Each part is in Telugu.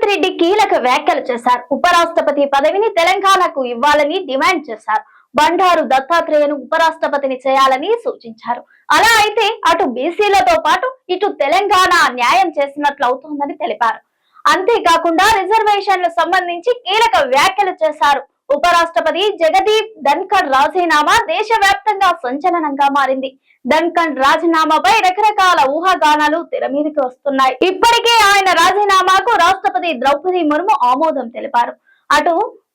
రేవంత్ రెడ్డి కీలక వ్యాఖ్యలు చేశారు. ఉపరాష్ట్రపతి పదవిని తెలంగాణకు ఇవ్వాలని డిమాండ్ చేశారు. బండారు దత్తాత్రేయను ఉపరాష్ట్రపతిని చేయాలని సూచించారు. అలా అయితే అటు బీసీలతో పాటు ఇటు తెలంగాణ న్యాయం చేసినట్లు అవుతోందని తెలిపారు. అంతేకాకుండా రిజర్వేషన్లు సంబంధించి కీలక వ్యాఖ్యలు చేశారు. ఉపరాష్ట్రపతి జగదీప్ ధన్కర్ రాజీనామా దేశవ్యాప్తంగా సంచలనంగా మారింది. ధన్కర్ రాజీనామాపై రకరకాల ఊహాగానాలు తెర మీదకి వస్తున్నాయి. ఇప్పటికే ఆయన రాజీనామాకు రాష్ట్రపతి ద్రౌపది ముర్ము ఆమోదం తెలిపారు. అటు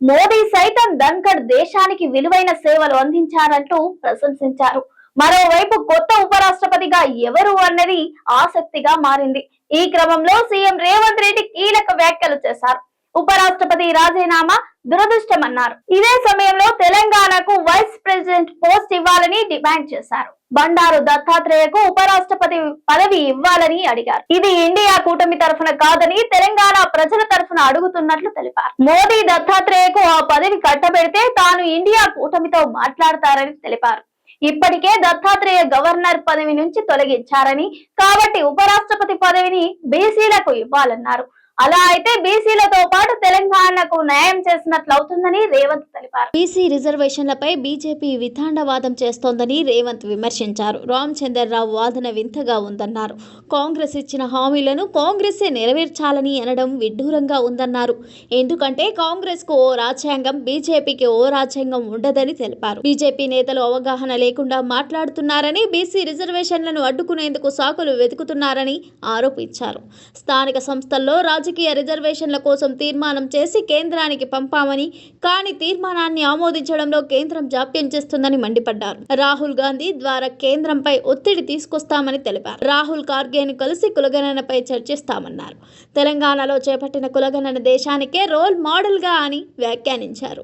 మోదీ సైతం ధన్కర్ దేశానికి విలువైన సేవలు అందించారంటూ ప్రశంసించారు. మరోవైపు కొత్త ఉపరాష్ట్రపతిగా ఎవరు అన్నది ఆసక్తిగా మారింది. ఈ క్రమంలో సీఎం రేవంత్ రెడ్డి కీలక వ్యాఖ్యలు చేశారు. ఉపరాష్ట్రపతి రాజీనామా దురదృష్టమన్నారు. ఇదే సమయంలో తెలంగాణకు వైస్ ప్రెసిడెంట్ పోస్ట్ ఇవ్వాలని డిమాండ్ చేశారు. బండారు దత్తాత్రేయకు ఉపరాష్ట్రపతి పదవి ఇవ్వాలని అడిగారు. ఇది ఇండియా కూటమి తరఫున కాదని తెలంగాణ ప్రజల తరఫున అడుగుతున్నట్లు తెలిపారు. మోదీ దత్తాత్రేయకు ఆ పదవి కట్టబెడితే తాను ఇండియా కూటమితో మాట్లాడతారని తెలిపారు. ఇప్పటికే దత్తాత్రేయ గవర్నర్ పదవి నుంచి తొలగించారని కాబట్టి ఉపరాష్ట్రపతి పదవిని బీసీలకు ఇవ్వాలన్నారు. అలా అయితే బీసీలతో పాటు తెలంగాణకు న్యాయం చేసినట్లు అవుతుందని రేవంత్ తెలిపారు. బీసీ రిజర్వేషన్లపై బీజేపీ వితాండవాదం చేస్తోందని రేవంత్ విమర్శించారు. రామచంద్రరావు వాదన వింతగా ఉందన్నారు. కాంగ్రెస్ ఇచ్చిన హామీలను కాంగ్రెసే నెరవేర్చాలని అనడం విడ్డూరంగా ఉందన్నారు. ఎందుకంటే కాంగ్రెస్కు ఓ రాజ్యాంగం బీజేపీకి ఓ రాజ్యాంగం ఉండదని తెలిపారు. బీజేపీ నేతలు అవగాహన లేకుండా మాట్లాడుతున్నారని బీసీ రిజర్వేషన్లను అడ్డుకునేందుకు సాకులు వెతుకుతున్నారని ఆరోపించారు. స్థానిక సంస్థల్లో రాజకీయ రిజర్వేషన్ల కోసం తీర్మానం చేసి కేంద్రానికి పంపామని కానీ తీర్మానాన్ని ఆమోదించడంలో కేంద్రం జాప్యం చేస్తుందని మండిపడ్డారు. రాహుల్ గాంధీ ద్వారా కేంద్రంపై ఒత్తిడి తీసుకొస్తామని తెలిపారు. రాహుల్ ఖార్గేను కలిసి కులగణనపై చర్చిస్తామన్నారు. తెలంగాణలో చేపట్టిన కులగణన దేశానికే రోల్ మోడల్గా అని వ్యాఖ్యానించారు.